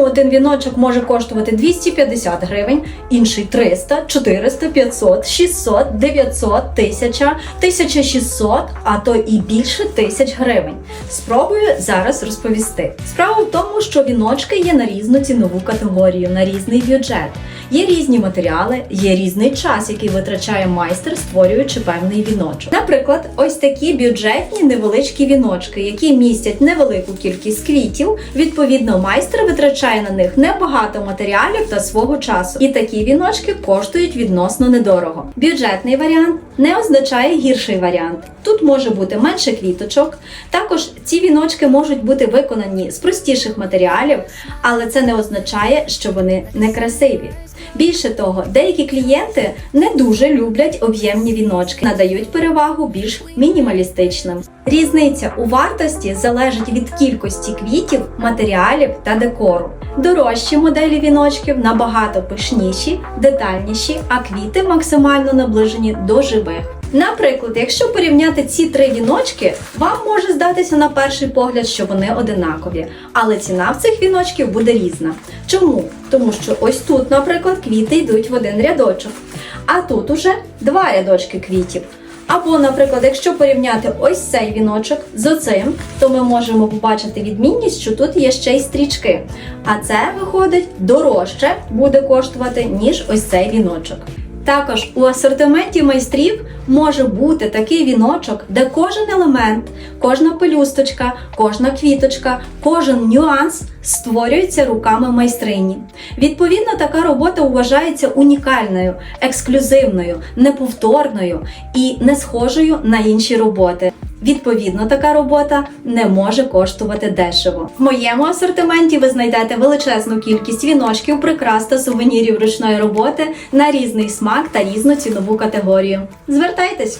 Один віночок може коштувати 250 гривень, інший 300, 400, 500, 600, 900, 1000, 1600, а то і більше тисяч гривень. Спробую зараз розповісти. Справа в тому, що віночки є на різну цінову категорію, на різний бюджет. Є різні матеріали, є різний час, який витрачає майстер, створюючи певний віночок. Наприклад, ось такі бюджетні невеличкі віночки, які містять невелику кількість квітів. Відповідно, майстер витрачає на них небагато матеріалів та свого часу. І такі віночки коштують відносно недорого. Бюджетний варіант не означає гірший варіант. Тут може бути менше квіточок. Також ці віночки можуть бути виконані з простіших матеріалів, але це не означає, що вони не красиві. Більше того, деякі клієнти не дуже люблять об'ємні віночки, надають перевагу більш мінімалістичним. Різниця у вартості залежить від кількості квітів, матеріалів та декору. Дорожчі моделі віночків набагато пишніші, детальніші, а квіти максимально наближені до живих. Наприклад, якщо порівняти ці три віночки, вам може здатися на перший погляд, що вони одинакові, але ціна в цих віночків буде різна. Чому? Тому що ось тут, наприклад, квіти йдуть в один рядочок, а тут уже два рядочки квітів. Або, наприклад, якщо порівняти ось цей віночок з оцим, то ми можемо побачити відмінність, що тут є ще й стрічки. А це виходить дорожче буде коштувати, ніж ось цей віночок. Також у асортименті майстрів може бути такий віночок, де кожен елемент, кожна пелюсточка, кожна квіточка, кожен нюанс створюється руками майстрині. Відповідно, така робота вважається унікальною, ексклюзивною, неповторною і не схожою на інші роботи. Відповідно, така робота не може коштувати дешево. В моєму асортименті ви знайдете величезну кількість віночків, прикрас та сувенірів ручної роботи на різний смак та різну цінову категорію. Звертайтесь!